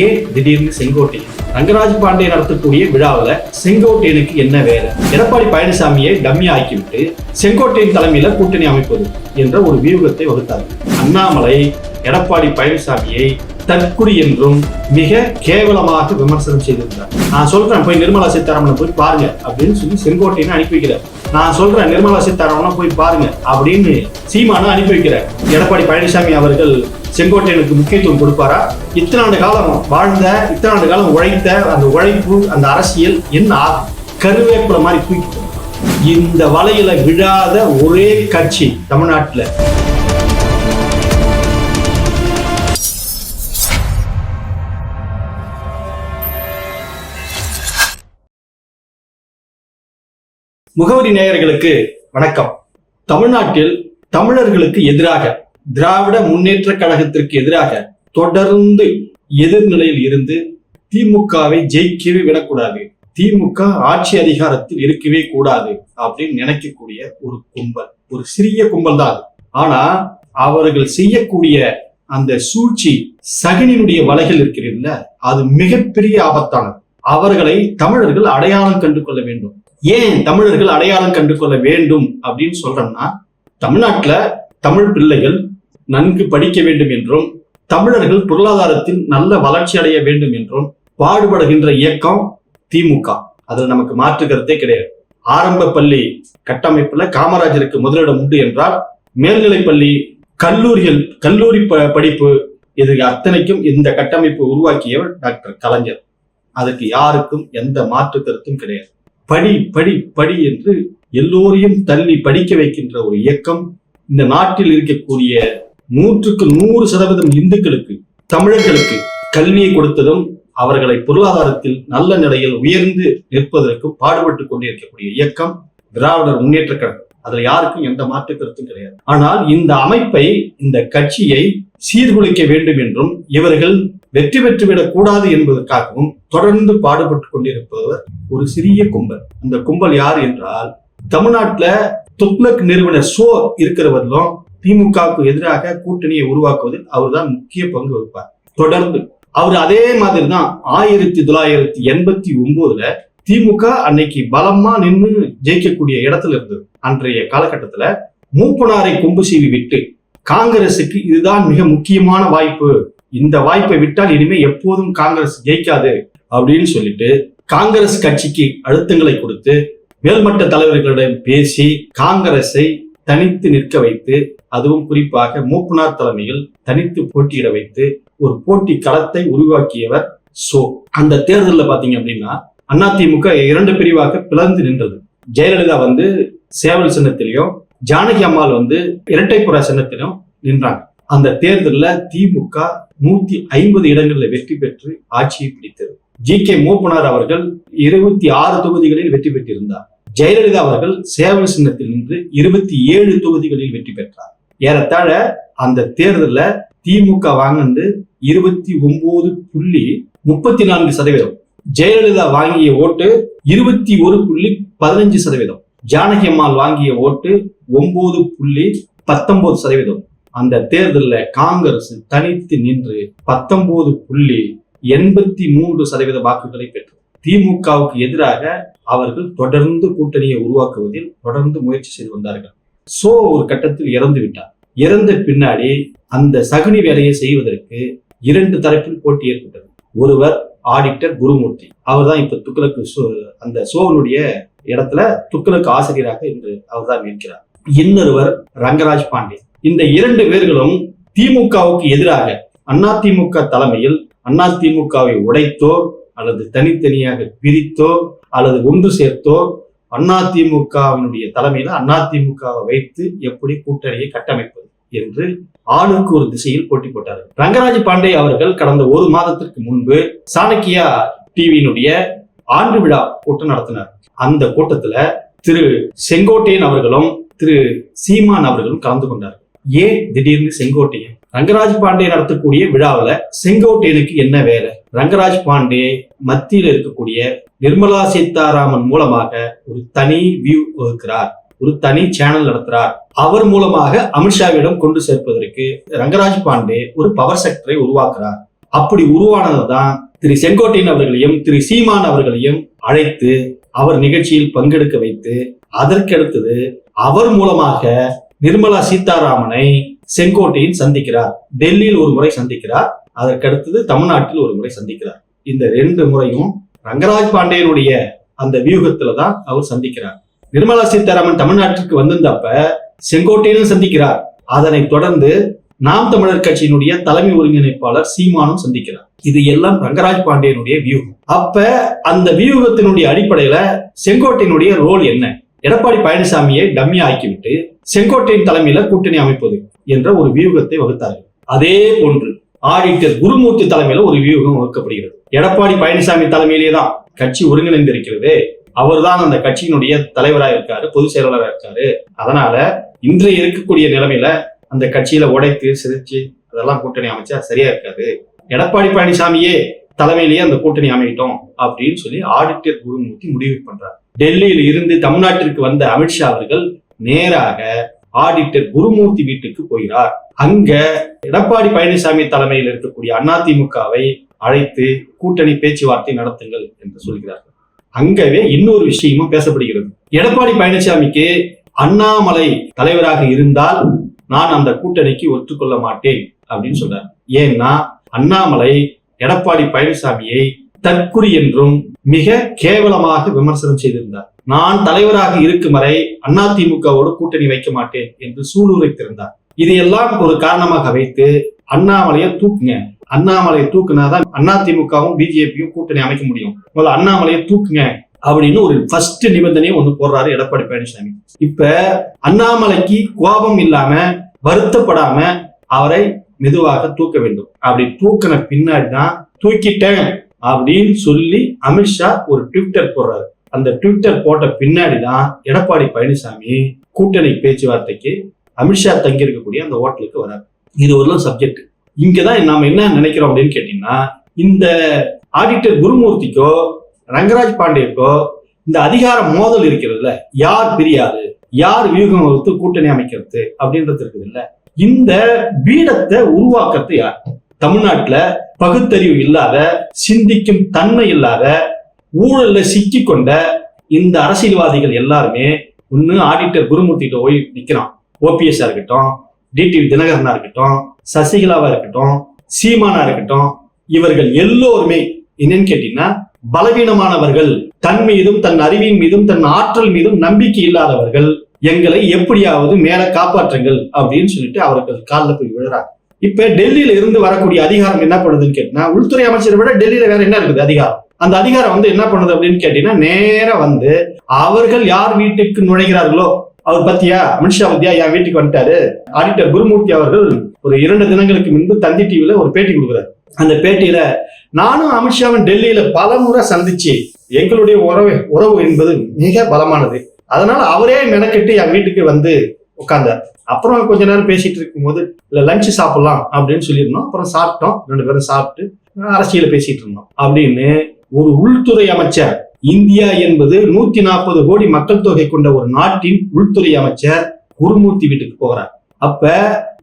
ஏன் திடீர்னு செங்கோட்டையன் ரங்கராஜ் பாண்டே நடத்தக்கூடிய விழாவில் செங்கோட்டையனுக்கு என்ன வேலை? எடப்பாடி பழனிசாமியை டம்மி ஆக்கிவிட்டு செங்கோட்டையின் தலைமையில கூட்டணி அமைப்பது என்ற ஒரு வியூகத்தை வகுத்தார். அண்ணாமலை எடப்பாடி பழனிசாமியை தற்குறி என்றும் மிக கேவலமாக விமர்சனம் செய்திருந்தார். நான் சொல்றேன் போய் நிர்மலா சீதாராமனை போய் பாருங்க அப்படின்னு சொல்லி செங்கோட்டையனை அனுப்பி வைக்கிறார். நான் சொல்றேன் நிர்மலா சீதாராமனா போய் பாருங்க அப்படின்னு சீமானை அனுப்பி வைக்கிறார். எடப்பாடி பழனிசாமி அவர்கள் செங்கோட்டையனுக்கு முக்கியத்துவம் கொடுப்பாரா? இத்தனாண்டு காலம் வாழ்ந்த இத்தனாண்டு காலம் உழைத்த அந்த உழைப்பு அந்த அரசியல் என்ன ஆகும்? கருவேப்பிலை மாதிரி தூக்கி இந்த வலையில விழாத ஒரே கட்சி தமிழ்நாட்டில். முகவரி நேயர்களுக்கு வணக்கம். தமிழ்நாட்டில் தமிழர்களுக்கு எதிராக திராவிட முன்னேற்ற கழகத்திற்கு எதிராக தொடர்ந்து எதிர்நிலையில் இருந்து திமுகவை ஜெயிக்கவே விடக்கூடாது. திமுக ஆட்சி அதிகாரத்தில் இருக்கவே கூடாது அப்படின்னு நினைக்கக்கூடிய ஒரு கும்பல் ஒரு சிறிய கும்பல் தான். ஆனா அவர்கள் செய்யக்கூடிய அந்த சூழ்ச்சி சகனினுடைய வலைகள் இருக்கிறதுல அது மிகப்பெரிய ஆபத்தானது. அவர்களை தமிழர்கள் அடையாளம் கண்டு கொள்ள வேண்டும். ஏன் தமிழர்கள் அடையாளம் கண்டு கொள்ள வேண்டும் அப்படின்னு சொல்றோம்னா தமிழ்நாட்டில் தமிழ் பிள்ளைகள் நன்கு படிக்க வேண்டும் என்றும் தமிழர்கள் பொருளாதாரத்தில் நல்ல வளர்ச்சி அடைய வேண்டும் என்றும் பாடுபடுகின்ற இயக்கம் திமுக. அதுல நமக்கு மாற்று கருத்தே கிடையாது. ஆரம்ப பள்ளி கட்டமைப்புல காமராஜருக்கு முதலிடம் உண்டு என்றால் மேல்நிலை பள்ளி கல்லூரிகள் கல்லூரி ப- படிப்பு இது அத்தனைக்கும் இந்த கட்டமைப்பு உருவாக்கியவர் டாக்டர் கலைஞர். அதற்கு யாருக்கும் எந்த மாற்று கருத்தும் கிடையாது. படி படி படி என்று எல்லோரையும் தள்ளி படிக்க வைக்கின்ற ஒரு இயக்கம் இந்த நாட்டில் இருக்கக்கூடிய நூற்றுக்கு நூறு சதவீதம் இந்துக்களுக்கு தமிழர்களுக்கு கல்வியை கொடுத்ததும் அவர்களை பொருளாதாரத்தில் நல்ல நிலையில் உயர்ந்து நிற்பதற்கும் பாடுபட்டு கொண்டிருக்கக்கூடிய இயக்கம் திராவிடர் முன்னேற்ற கழகம். அதுல யாருக்கும் எந்த மாற்று கருத்தும் கிடையாது. ஆனால் இந்த அமைப்பை இந்த கட்சியை சீர்குலைக்க வேண்டும் என்றும் இவர்கள் வெற்றி பெற்றுவிடக் கூடாது என்பதற்காகவும் தொடர்ந்து பாடுபட்டு கொண்டிருப்பவர் ஒரு சிறிய கும்பல். அந்த கும்பல் யார் என்றால் தமிழ்நாட்டுல துக்ளக் நிறுவனர் சோ இருக்கிறவர்களும் திமுகவுக்கு எதிராக கூட்டணியை உருவாக்குவதில் அவர்தான் முக்கிய பங்கு வகிப்பார். தொடர்ந்து அவர் அதே மாதிரி தான் ஆயிரத்தி தொள்ளாயிரத்தி எண்பத்தி ஒன்பதுல திமுக அன்னைக்கு பலமா நின்று ஜெயிக்கக்கூடிய இடத்துல இருந்தது. அன்றைய காலகட்டத்துல மூப்பனாரை கொம்பு சீவி விட்டு காங்கிரசுக்கு இதுதான் மிக முக்கியமான வாய்ப்பு. இந்த வாய்ப்பை விட்டால் இனிமே எப்போதும் காங்கிரஸ் ஜெயிக்காது அப்படின்னு சொல்லிட்டு காங்கிரஸ் கட்சிக்கு அழுத்தங்களை கொடுத்து மேல்மட்ட தலைவர்களிடம் பேசி காங்கிரஸை தனித்து நிற்க வைத்து அதுவும் குறிப்பாக மூப்பனார் தலைமையில் தனித்து போட்டியிட வைத்து ஒரு போட்டி களத்தை உருவாக்கியவர் சோ. அந்த தேர்தலில் பாத்தீங்க அப்படின்னா அதிமுக இரண்டு பிரிவாக பிளந்து நின்றது. ஜெயலலிதா வந்து சேவல் சின்னத்திலையும் ஜானகி அம்மாள் வந்து இரட்டைப்புற சின்னத்திலும் நின்றாங்க. அந்த தேர்தலில் திமுக நூத்தி ஐம்பது இடங்களில் வெற்றி பெற்று ஆட்சியை பிடித்தது. ஜி. கே. மூப்பனார் அவர்கள் இருபத்தி ஆறு தொகுதிகளில் வெற்றி பெற்றிருந்தார். ஜெயலலிதா அவர்கள் சேவல் சின்னத்தில் நின்று இருபத்தி ஏழு தொகுதிகளில் வெற்றி பெற்றார். ஏறத்தாழ அந்த தேர்தலில் திமுக வாங்கினது இருபத்தி ஒன்பது புள்ளி முப்பத்தி நான்கு சதவீதம். ஜெயலலிதா வாங்கிய ஓட்டு இருபத்தி ஒரு புள்ளி பதினஞ்சு சதவீதம். ஜானகி அம்மாள் வாங்கிய ஓட்டு ஒன்பது புள்ளி பத்தொன்பது சதவீதம். அந்த தேர்தலில் காங்கிரஸ் தனித்து நின்று பத்தொன்பது புள்ளி எண்பத்தி மூன்று சதவீத வாக்குகளை பெற்றது. திமுகவுக்கு எதிராக அவர்கள் தொடர்ந்து கூட்டணியை உருவாக்குவதில் தொடர்ந்து முயற்சி செய்து வந்தார்கள். சோ ஒரு கட்டத்தில் இறந்து விட்டார். இறந்த பின்னாடி அந்த சகுனி வேலையை செய்வதற்கு இரண்டு தரப்பில் போட்டி ஏற்பட்டது. ஒருவர் ஆடிட்டர் குருமூர்த்தி. அவர் தான் இப்ப துக்ளக்கு சோ- அந்த சோவனுடைய இடத்துல துக்ளக்கு ஆசிரியராக இன்று அவர் தான் இருக்கிறார். இன்னொருவர் ரங்கராஜ் பாண்டே. இந்த இரண்டு பேர்களும் திமுகவுக்கு எதிராக அண்ணா திமுக தலைமையில் அண்ணா திமுகவை உடைத்தோ அல்லது தனித்தனியாக பிரித்தோ அல்லது ஒன்று சேர்த்தோ அண்ணா திமுகவினுடைய தலைமையில திமுகவை வைத்து எப்படி கூட்டணியை கட்டமைப்பது என்று ஆளுக்கு ஒரு திசையில் போட்டி போட்டார்கள். ரங்கராஜ் பாண்டே அவர்கள் கடந்த ஒரு மாதத்திற்கு முன்பு சாணக்கியா டிவியினுடைய ஆண்டு விழா கூட்டம் நடத்தினார். அந்த கூட்டத்துல திரு செங்கோட்டையன் அவர்களும் திரு சீமான் அவர்களும் கலந்து கொண்டார் ஏன் திடீர்னு செங்கோட்டையன் ரங்கராஜ் பாண்டே நடத்தக்கூடிய விழாவில் செங்கோட்டையனுக்கு என்ன வேலை? ரங்கராஜ் பாண்டே மத்தியில் இருக்கக்கூடிய நிர்மலா சீதாராமன் மூலமாக ஒரு தனி வியூ வகுக்கிறார். ஒரு தனி சேனல் நடத்துறார். அவர் மூலமாக அமித்ஷாவிடம் கொண்டு சேர்ப்பதற்கு ரங்கராஜ் பாண்டே ஒரு பவர் செக்டரை உருவாக்குறார். அப்படி உருவானதுதான் திரு செங்கோட்டையன் அவர்களையும் திரு சீமான் அவர்களையும் அழைத்து அவர் நிகழ்ச்சியில் பங்கெடுக்க வைத்து அதற்கடுத்தது அவர் மூலமாக நிர்மலா சீதாராமனை செங்கோட்டையின் சந்திக்கிறார். டெல்லியில் ஒரு முறை சந்திக்கிறார். அதற்கடுத்தது தமிழ்நாட்டில் ஒரு முறை சந்திக்கிறார். இந்த ரெண்டு முறையும் ரங்கராஜ் பாண்டியனுடைய அந்த வியூகத்துல தான் அவர் சந்திக்கிறார். நிர்மலா சீதாராமன் தமிழ்நாட்டிற்கு வந்திருந்தப்ப செங்கோட்டையிலும் சந்திக்கிறார். அதனைத் தொடர்ந்து நாம் தமிழர் கட்சியினுடைய தலைமை ஒருங்கிணைப்பாளர் சீமானும் சந்திக்கிறார். இது எல்லாம் ரங்கராஜ் பாண்டியனுடைய வியூகம். அப்ப அந்த வியூகத்தினுடைய அடிப்படையில செங்கோட்டையினுடைய ரோல் என்ன? எடப்பாடி பழனிசாமியை டம்மி ஆக்கிவிட்டு செங்கோட்டையின் தலைமையில கூட்டணி அமைப்பது என்ற ஒரு வியூகத்தை வகுத்தார்கள். அதே போன்று ஆடிட்டர் குருமூர்த்தி தலைமையில ஒரு வியூகம் வகுக்கப்படுகிறது. எடப்பாடி பழனிசாமி தலைமையிலே தான் கட்சி ஒருங்கிணைந்திருக்கிறது. அவர்தான் அந்த கட்சியினுடைய தலைவராக இருக்காரு பொதுச் செயலாளராக இருக்காரு. அதனால இன்றைய இருக்கக்கூடிய நிலைமையில அந்த கட்சியில உடைத்து சிரிச்சு அதெல்லாம் கூட்டணி அமைச்சா சரியா இருக்காது. எடப்பாடி பழனிசாமியே தலைமையிலேயே அந்த கூட்டணி அமையிட்டோம் அப்படின்னு சொல்லி ஆடிட்டர் குருமூர்த்தி முடிவு பண்றார். டெல்லியில் இருந்து தமிழ்நாட்டிற்கு வந்த அமித்ஷா அவர்கள் நேராக ஆடிட்டர் குருமூர்த்தி வீட்டுக்கு போகிறார். அங்க எடப்பாடி பழனிசாமி தலைமையில் இருக்கக்கூடிய அதிமுகவை அழைத்து கூட்டணி பேச்சுவார்த்தை நடத்துங்கள் என்று சொல்கிறார்கள். அங்கவே இன்னொரு விஷயமும் பேசப்படுகிறது. எடப்பாடி பழனிசாமிக்கு அண்ணாமலை தலைவராக இருந்தால் நான் அந்த கூட்டணிக்கு ஒத்துக்கொள்ள மாட்டேன் அப்படின்னு சொல்றார். ஏன்னா அண்ணாமலை எடப்பாடி பழனிசாமியை தற்குறி என்றும் மிக கேவலமாக விமர்சனம் செய்திருந்தார். நான் தலைவராக இருக்கும் வரை அதிமுகவோடு கூட்டணி வைக்க மாட்டேன் என்று சூளுரைத்திருந்தார். இதையெல்லாம் ஒரு காரணமாக வைத்து அண்ணாமலையை தூக்குங்க. அண்ணாமலையை தூக்குனாதான் அதிமுகவும் பிஜேபியும் கூட்டணி அமைக்க முடியும். முதல்ல அண்ணாமலையை தூக்குங்க அப்படின்னு ஒரு ஃபர்ஸ்ட் நிபந்தனையும் ஒண்ணு போடுறாரு எடப்பாடி பழனிசாமி. இப்ப அண்ணாமலைக்கு கோபம் இல்லாம வருத்தப்படாம அவரை மெதுவாக தூக்க வேண்டும். அப்படி தூக்கின பின்னாடி தான் தூக்கிட்டேன். அப்படின்னு சொல்லி அமித்ஷா ஒரு ட்விட்டர் போடுறாரு. அந்த ட்விட்டர் போட்ட பின்னாடி தான் எடப்பாடி பழனிசாமி கூட்டணி பேச்சுவார்த்தைக்கு அமித்ஷா தங்கி இருக்கக்கூடிய அந்த ஹோட்டலுக்கு வராரு. இது ஒரு சப்ஜெக்ட் இங்கதான் நாம என்ன நினைக்கிறோம் அப்படின்னு கேட்டீங்கன்னா இந்த ஆடிட்டர் குருமூர்த்திக்கோ ரங்கராஜ் பாண்டேக்கோ இந்த அதிகார மோதல் இருக்கிறதுல யார் பிரியாது? யார் வியூகம் வகுத்து கூட்டணி அமைக்கிறது அப்படின்றது இருக்குது இல்ல இந்த பீடத்தை உருவாக்குறது யார்? தமிழ்நாட்டுல பகுத்தறிவு இல்லாத சிந்திக்கும் தன்மை இல்லாத ஊழல்ல சிக்கி கொண்ட இந்த அரசியல்வாதிகள் எல்லாருமே ஒன்று ஆடிட்டர் குருமூர்த்திகிட்ட போய் நிற்கிறான் ஓபிஎஸ்ஆ இருக்கட்டும் டிடிவி தினகரனா இருக்கட்டும் சசிகலாவா இருக்கட்டும் சீமானா இருக்கட்டும் இவர்கள் எல்லோருமே என்னன்னு கேட்டீங்கன்னா பலவீனமானவர்கள் தன் மீதும் தன் அறிவின் மீதும் தன் ஆற்றல் மீதும் நம்பிக்கை இல்லாதவர்கள் எங்களை எப்படியாவது மேல காப்பாற்றுங்கள் அப்படின்னு சொல்லிட்டு அவர்கள் காலில் போய் விழுறாங்க. இப்ப டெல்லியில இருந்து வரக்கூடிய அதிகாரம் என்ன பண்ணுதுன்னு கேட்டீங்கன்னா உள்துறை அமைச்சரை விட டெல்லியில வேற என்ன இருக்குது அதிகாரம்? அந்த அதிகாரம் வந்து என்ன பண்ணுது அப்படின்னு கேட்டீங்கன்னா நேரம் வந்து அவர்கள் யார் வீட்டுக்கு நுழைகிறார்களோ அவர் பத்தியா? அமித்ஷா பத்தியா? என் வீட்டுக்கு வந்துட்டாரு? ஆடிட்டர் குருமூர்த்தி அவர்கள் ஒரு இரண்டு தினங்களுக்கு முன்பு தந்தி டிவில ஒரு பேட்டி கொடுக்குறாரு. அந்த பேட்டியில நானும் அமித்ஷாவும் டெல்லியில பல முறை சந்திச்சு எங்களுடைய உறவு உறவு என்பது மிக பலமானது. அதனால அவரே மெனக்கெட்டு என் வீட்டுக்கு வந்து உட்காந்தார் அப்புறம் கொஞ்ச நேரம் பேசிட்டு இருக்கும்போது இல்லை லஞ்ச் சாப்பிடலாம் அப்படின்னு சொல்லியிருந்தோம். அப்புறம் சாப்பிட்டோம். ரெண்டு பேரும் சாப்பிட்டு அரசியல பேசிட்டு இருந்தோம். அப்படின்னு ஒரு உள்துறை அமைச்சர் இந்தியா என்பது நூத்தி நாற்பது கோடி மக்கள் தொகை கொண்ட ஒரு நாட்டின் உள்துறை அமைச்சர் குருமூர்த்தி வீட்டுக்கு போகிறார் அப்ப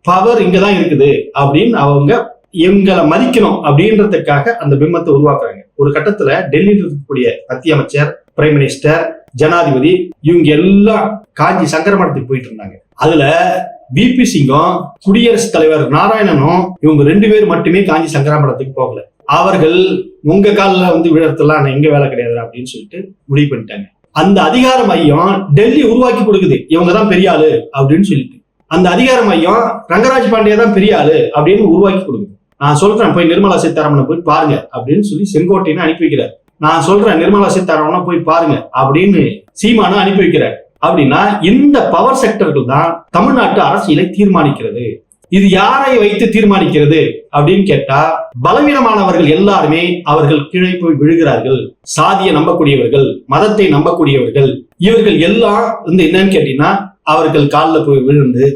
பவர் இங்கதான் இருக்குது அப்படின்னு அவங்க எங்களை மதிக்கணும் அப்படின்றதுக்காக அந்த பிம்பத்தை உருவாக்குறாங்க. ஒரு கட்டத்துல டெல்லியில் இருக்கக்கூடிய மத்திய அமைச்சர் பிரைம் மினிஸ்டர் ஜனாதிபதி இவங்க எல்லாம் காஞ்சி சங்கர மடத்துக்கு போயிட்டு இருந்தாங்க. அதுல பிபி சிங்கும் குடியரசுத் தலைவர் நாராயணனும் இவங்க ரெண்டு பேர் மட்டுமே காஞ்சி சங்கர மடத்துக்கு போகல. அவர்கள் உங்க காலில் வந்து விழறதெல்லாம் எங்க வேலை கிடையாது அப்படின்னு சொல்லிட்டு முடிவு பண்ணிட்டாங்க. அந்த அதிகார மையம் டெல்லி உருவாக்கி கொடுக்குது. இவங்க தான் பெரிய ஆளு அப்படின்னு சொல்லிட்டு. அந்த அதிகார மையம் ரங்கராஜ் பாண்டியா தான் பெரிய ஆளு அப்படின்னு உருவாக்கி கொடுக்குது. நான் சொல்றேன் போய் நிர்மலா சீதாராமனை போய் பாருங்க அப்படின்னு சொல்லி செங்கோட்டையனை அனுப்பி வைக்கிறார். நான் சொல்றேன் நிர்மலா சீதாராமனை போய் பாருங்க அப்படின்னு சீமானை அனுப்பி வைக்கிறார். அப்படின்னா இந்த பவர் செக்டர்கள் தான் தமிழ்நாட்டு அரசியலை தீர்மானிக்கிறது. இது யாரை வைத்து தீர்மானிக்கிறது அப்படின்னு கேட்டா பலவீனமானவர்கள் எல்லாருமே அவர்கள் கீழே போய் விழுகிறார்கள். சாதியை நம்பக்கூடியவர்கள் மதத்தை நம்பக்கூடியவர்கள் இவர்கள் எல்லாம் வந்து என்னன்னு கேட்டீங்கன்னா அவர்கள் காலில் போய் விழுந்து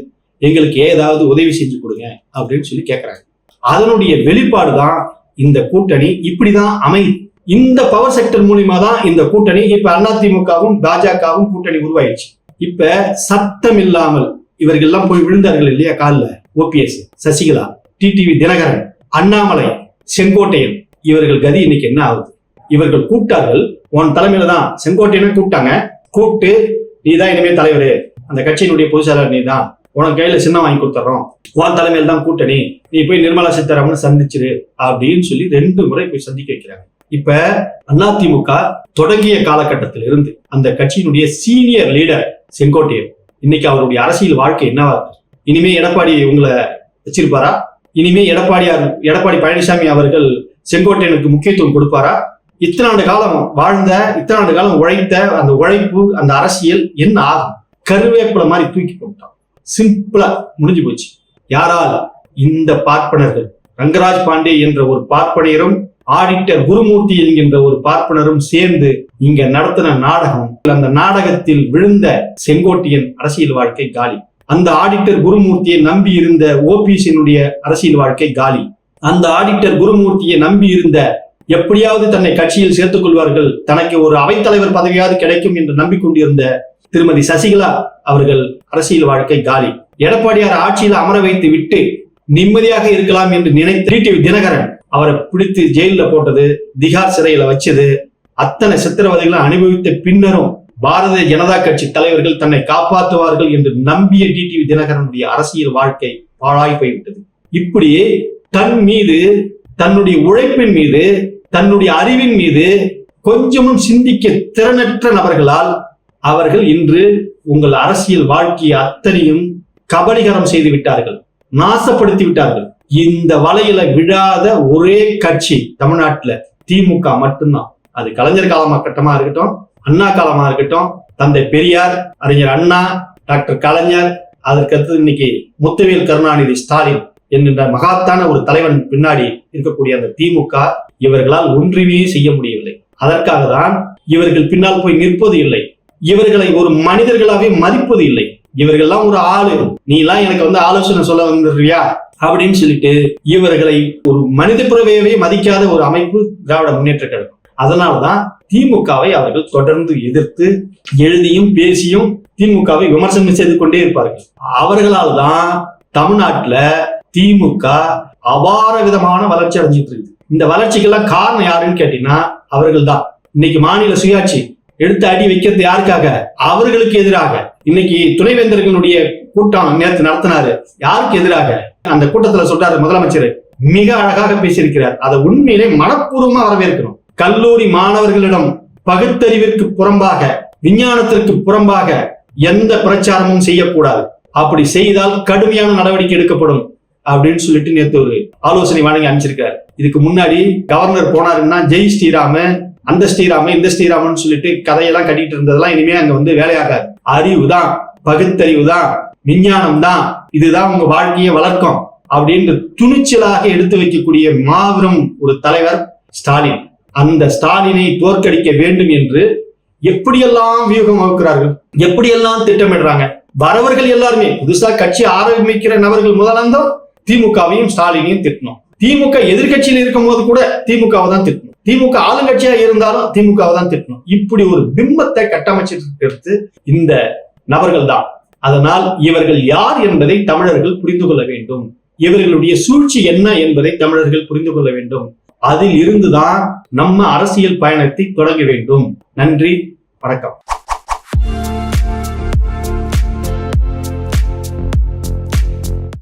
எங்களுக்கு ஏதாவது உதவி செஞ்சு கொடுங்க அப்படின்னு சொல்லி கேட்கிறாங்க அதனுடைய வெளிப்பாடு தான் இந்த கூட்டணி. இப்படிதான் அமை இந்த பவர் செக்டர் மூலியமா தான் இந்த கூட்டணி இப்ப அதிமுகவும் பாஜகவும் கூட்டணி உருவாயிடுச்சு. இப்ப சத்தம் இல்லாமல் இவர்கள் எல்லாம் போய் விழுந்தார்கள் இல்லையா காலில்? OPS Sasikala TTV Dhinakaran Annamalai Sengottaiyan. இவர்கள் கதி இன்னைக்கு என்ன ஆகுது? இவர்கள் கூட்டார்கள் உன் தலைமையில தான் செங்கோட்டையனை கூப்பிட்டாங்க. கூப்பிட்டு நீ தான் இனிமே தலைவர். அந்த கட்சியினுடைய பொதுச்செயலாளர் நீ தான் உனக்கு கையில சின்னம் வாங்கி கொடுத்துறோம். உன் தலைமையில் தான் கூட்டணி. நீ போய் நிர்மலா சீதாராமன் சந்திச்சிரு அப்படின்னு சொல்லி ரெண்டு முறை போய் சந்திக்க வைக்கிறாங்க. இப்ப அதிமுக தொடங்கிய காலகட்டத்தில் இருந்து அந்த கட்சியினுடைய சீனியர் லீடர் செங்கோட்டையன் இன்னைக்கு அவருடைய அரசியல் வாழ்க்கை என்னவா இருக்கு? இனிமே எடப்பாடி உங்களை வச்சிருப்பாரா? இனிமே எடப்பாடியார் எடப்பாடி பழனிசாமி அவர்கள் செங்கோட்டையனுக்கு முக்கியத்துவம் கொடுப்பாரா? இத்தனை ஆண்டு காலம் வாழ்ந்த இத்தனை ஆண்டு காலம் உழைத்த அந்த உழைப்பு அந்த அரசியல் என்ன ஆகும்? கருவேப்பிலை மாதிரி தூக்கி போட்டான். சிம்பிளா முடிஞ்சு போச்சு. யாரால? இந்த பார்ப்பனர்கள். ரங்கராஜ் பாண்டே என்ற ஒரு பார்ப்பனையரும் ஆடிட்டர் குருமூர்த்தி என்கின்ற ஒரு பார்ப்பனரும் சேர்ந்து இங்க நடத்தின நாடகம். அந்த நாடகத்தில் விழுந்த செங்கோட்டையன் அரசியல் வாழ்க்கை காலி. அந்த ஆடிட்டர் குருமூர்த்தியை நம்பி இருந்த ஓபிஎஸ்னுடைய அரசியல் வாழ்க்கை காலி. அந்த ஆடிட்டர் குருமூர்த்தியை நம்பி இருந்த எப்படியாவது தன்னை கட்சியில் சேர்த்துக் கொள்வார்கள். தனக்கு ஒரு அவைத்தலைவர் பதவியாவது கிடைக்கும் என்று நம்பிக்கொண்டிருந்த திருமதி சசிகலா அவர்கள் அரசியல் வாழ்க்கை காலி. எடப்பாடியார் ஆட்சியில் அமர வைத்து விட்டு நிம்மதியாக இருக்கலாம் என்று நினைத்த டிடிவி தினகரன் அவரை பிடித்து ஜெயில போட்டது திகார் சிறையில வச்சது. அத்தனை சித்திரவதைகளை அனுபவித்த பின்னரும் பாரதிய ஜனதா கட்சி தலைவர்கள் தன்னை காப்பாற்றுவார்கள் என்று நம்பிய டிடிவி தினகரனுடைய அரசியல் வாழ்க்கை பாழாய் போய்விட்டது. இப்படி தன் மீது தன்னுடைய உழைப்பின் மீது தன்னுடைய அறிவின் மீது கொஞ்சமும் சிந்திக்க திறனற்ற நபர்களால் அவர்கள் இன்று உங்கள் அரசியல் வாழ்க்கையை அத்தனையும் கபலிகரம் செய்து விட்டார்கள் நாசப்படுத்தி விட்டார்கள். இந்த வலையில விழாத ஒரே கட்சி தமிழ்நாட்டுல திமுக மட்டும்தான். அது கலைஞர் காலகட்டமா இருக்கட்டும் அண்ணா காலமா இருக்கட்டும் தந்தை பெரியார் அறிஞர் அண்ணா டாக்டர் கலைஞர் அதற்கடுத்து இன்னைக்கு முத்துவேல் கருணாநிதி ஸ்டாலின் என்கின்ற மகாத்தான ஒரு தலைவன் பின்னாடி இருக்கக்கூடிய அந்த திமுக இவர்களால் ஒன்றுமே செய்ய முடியவில்லை. அதற்காக தான் இவர்கள் பின்னால் போய் நிற்பது இல்லை. இவர்களை ஒரு மனிதர்களாவே மதிப்பது இல்லை. இவர்கள்லாம் ஒரு ஆளு நீ எல்லாம் எனக்கு வந்து ஆலோசனை சொல்ல வந்துடுறியா அப்படின்னு சொல்லிட்டு இவர்களை ஒரு மனித பிறவையவே மதிக்காத ஒரு அமைப்பு திராவிட முன்னேற்ற கழகம். அதனாலதான் திமுகவை அவர்கள் தொடர்ந்து எதிர்த்து எழுதியும் பேசியும் திமுகவை விமர்சனம் செய்து கொண்டே இருப்பார்கள். அவர்களால் தான் தமிழ்நாட்டுல திமுக அபார விதமான வளர்ச்சி அடைஞ்சிட்டு இருக்குது. இந்த வளர்ச்சிக்கெல்லாம் காரணம் யாருன்னு கேட்டீங்கன்னா அவர்கள் தான் இன்னைக்கு மாநில சுயாட்சி எடுத்து அடி வைக்கிறது யாருக்காக? அவர்களுக்கு எதிராக. இன்னைக்கு துணைவேந்தர்களுடைய கூட்டம் நேற்று நடத்தினாரு. யாருக்கு எதிராக? அந்த கூட்டத்துல சொல்றாரு முதலமைச்சர். மிக அழகாக பேசியிருக்கிறார். அதை உண்மையிலே மனப்பூர்வமா வரவேற்கணும். கல்லூரி மாணவர்களிடம் பகுத்தறிவிற்கு புறம்பாக விஞ்ஞானத்திற்கு புறம்பாக எந்த பிரச்சாரமும் செய்யக்கூடாது. அப்படி செய்தால் கடுமையான நடவடிக்கை எடுக்கப்படும் அப்படின்னு சொல்லிட்டு நேற்று ஒரு ஆலோசனை வழங்கி அனுப்பிச்சிருக்காரு. இதுக்கு முன்னாடி கவர்னர் போனாருன்னா ஜெய் ஸ்ரீராம அந்த ஸ்ரீராம இந்த ஸ்ரீராமன் சொல்லிட்டு கதையெல்லாம் கட்டிட்டு இருந்ததெல்லாம் இனிமே அங்க வந்து வேலையாகாது. அறிவு தான் பகுத்தறிவு தான் விஞ்ஞானம் தான் இதுதான் உங்க வாழ்க்கையை வளர்க்கும் அப்படின்னு துணிச்சலாக எடுத்து வைக்கக்கூடிய மாபெரும் ஒரு தலைவர் ஸ்டாலின். அந்த ஸ்டாலினை தோற்கடிக்க வேண்டும் என்று எப்படியெல்லாம் வியூகம் வகுக்கிறார்கள் எப்படியெல்லாம் திட்டமிடுறாங்க வரவர்கள் எல்லாருமே புதுசா கட்சி ஆரம்பிக்கிற நபர்கள் முதலாந்தம் திமுகவையும் ஸ்டாலினையும் திட்டணும். திமுக எதிர்கட்சியில் இருக்கும் போது கூட திமுகவை தான் திட்டணும். திமுக ஆளுங்கட்சியா இருந்தாலும் திமுகவை தான் திட்டணும். இப்படி ஒரு பிம்பத்தை கட்டமைச்சிருக்கிறது இந்த நபர்கள் தான் அதனால் இவர்கள் யார் என்பதை தமிழர்கள் புரிந்து கொள்ள வேண்டும். இவர்களுடைய சூழ்ச்சி என்ன என்பதை தமிழர்கள் புரிந்து கொள்ள வேண்டும். அதில் இருந்துதான் நம்ம அரசியல் பயணத்தை தொடங்க வேண்டும். நன்றி வணக்கம்.